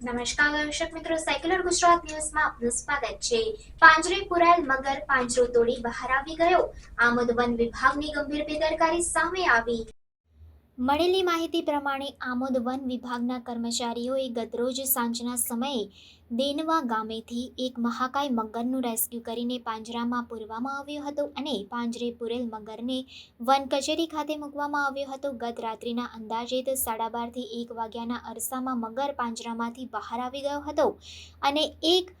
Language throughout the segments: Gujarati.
નમસ્કાર દર્શક મિત્રો સેક્યુલર ગુજરાત ન્યૂઝમાં આપનું છે. પાંજરે પુરાયેલ મગર પાંજરો તોડી બહાર આવી ગયો. આમોદ વન વિભાગની ગંભીર બેદરકારી સામે આવી. મળેલી માહિતી પ્રમાણે આમોદ વન વિભાગના કર્મચારીઓએ ગતરોજ સાંજના સમયે દેનવા ગામેથી એક મહાકાય મગરનું રેસ્ક્યુ કરીને પાંજરામાં પૂરવામાં આવ્યો હતો અને પાંજરે પૂરેલ મગરને વન કચેરી ખાતે મૂકવામાં આવ્યો હતો. ગત રાત્રિના અંદાજિત સાડા બારથી એક વાગ્યાના અરસામાં મગર પાંજરામાંથી બહાર આવી ગયો હતો અને એક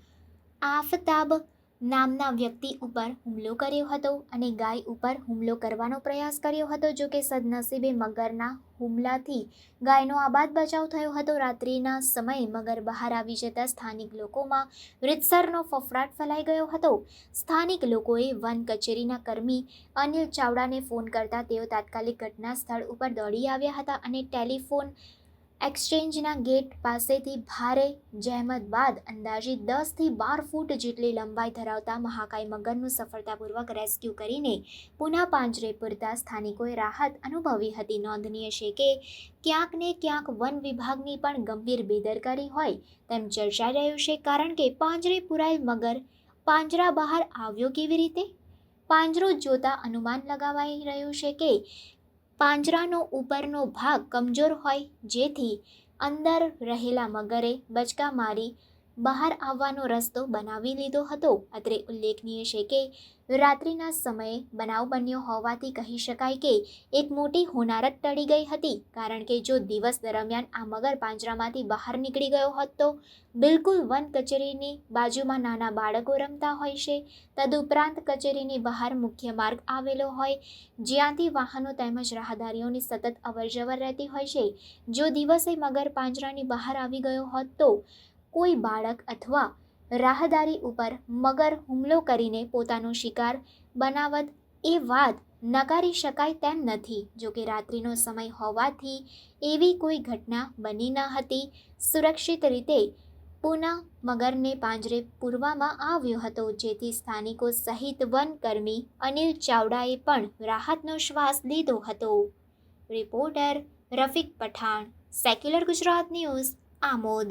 આફતાબ નામના વ્યક્તિ ઉપર હુમલો કર્યો હતો અને ગાય ઉપર હુમલો કરવાનો પ્રયાસ કર્યો હતો, જો કે સદનસીબે મગરના હુમલાથી ગાયનો આબાદ બચાવ થયો હતો. રાત્રિના સમયે મગર બહાર આવી જતા સ્થાનિક લોકોમાં રીતસરનો ફફડાટ ફેલાઈ ગયો હતો. સ્થાનિક લોકોએ વન કચેરીના કર્મી અનિલ ચાવડાને ફોન કરતા તેઓ તાત્કાલિક ઘટના સ્થળ ઉપર દોડી આવ્યા હતા અને ટેલિફોન એક્સચેન્જના ગેટ પાસેથી ભારે જહેમત બાદ અંદાજિત દસથી બાર ફૂટ જેટલી લંબાઈ ધરાવતા મહાકાય મગરનું સફળતાપૂર્વક રેસ્ક્યુ કરીને પુનઃ પાંજરે પૂરતા સ્થાનિકોએ રાહત અનુભવી હતી. નોંધનીય છે કે ક્યાંક ને ક્યાંક વન વિભાગની પણ ગંભીર બેદરકારી હોય તેમ ચર્ચાઈ રહ્યું છે. કારણ કે પાંજરે પુરાયેલ મગર પાંજરા બહાર આવ્યો કેવી રીતે? પાંજરો જોતા અનુમાન લગાવાઈ રહ્યું છે કે પાંજરાનો ઉપરનો ભાગ કમજોર હોય જેથી અંદર રહેલા મગરે બચકા મારી બહાર આવવાનો રસ્તો બનાવી લીધો હતો. અત્રે ઉલ્લેખનીય છે કે, રાત્રિના સમયે બનાવ બન્યો હોવાથી કહી શકાય કે, એક મોટી હોનારત ટળી ગઈ હતી. કારણ કે જો દિવસ દરમિયાન આ મગર પાંજરામાંથી બહાર નીકળી ગયો હોત તો બિલકુલ વન કચેરીની બાજુમાં નાના બાળકો રમતા હોય છે. તદુપરાંત કચેરીની બહાર મુખ્ય માર્ગ આવેલો હોય, જ્યાંથી વાહનો તેમજ રાહદારીઓની સતત અવરજવર રહેતી હોય છે. જો દિવસે મગર પાંજરાની બહાર આવી ગયો હોત તો કોઈ બાળક અથવા રાહદારી ઉપર મગર હુમલો કરીને પોતાનો શિકાર બનાવત એ વાત નકારી શકાય તેમ નથી. જોકે રાત્રિનો સમય હોવાથી એવી કોઈ ઘટના બની ન હતી. સુરક્ષિત રીતે પુનઃ મગરને પાંજરે પૂરવામાં આવ્યો હતો, જેથી સ્થાનિકો સહિત વનકર્મી અનિલ ચાવડાએ પણ રાહતનો શ્વાસ લીધો હતો. Reporter Rafiq Pathan, secular Gujarat news, Amod.